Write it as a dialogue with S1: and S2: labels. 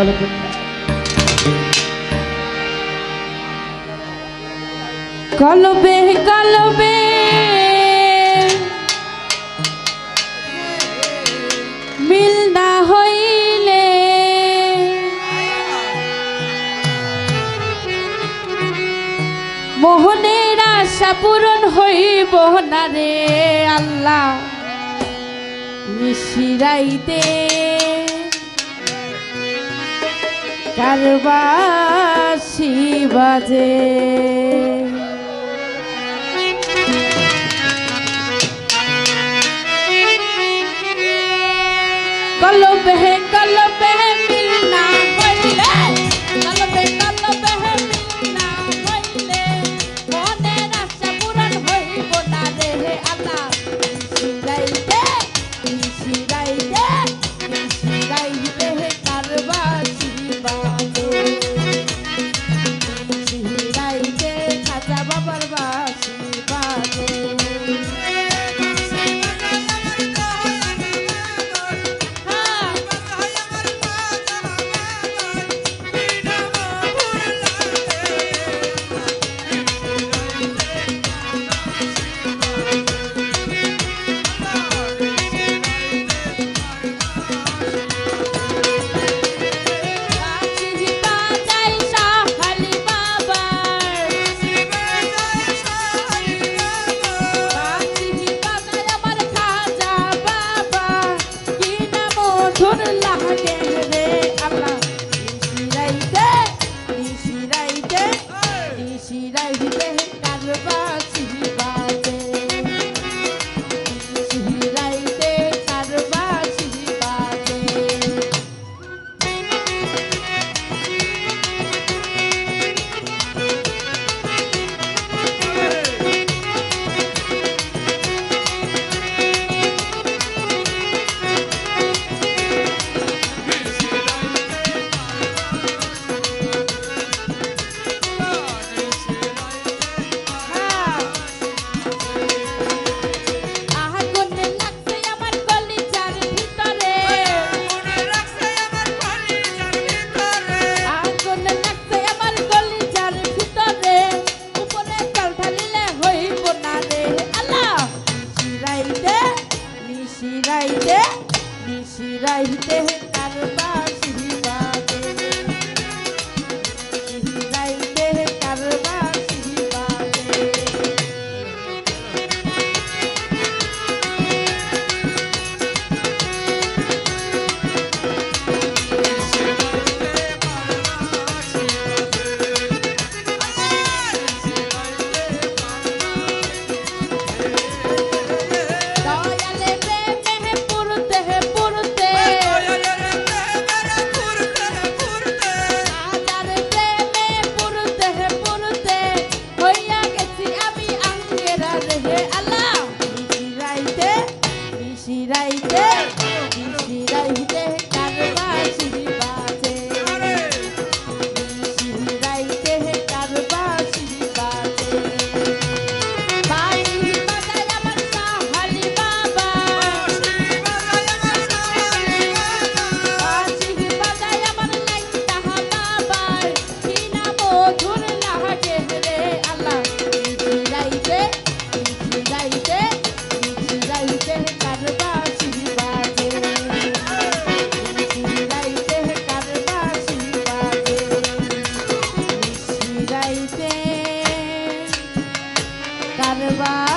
S1: তাহলে কলবে কলবে। মিল না হইলে মোহনের আশা পূরণ হইব না রে আল্লাহ। মিশিরাইতে কারবাসি বাজে। কলব হে কলব रहते हैं। চিরাইতে Bye-bye.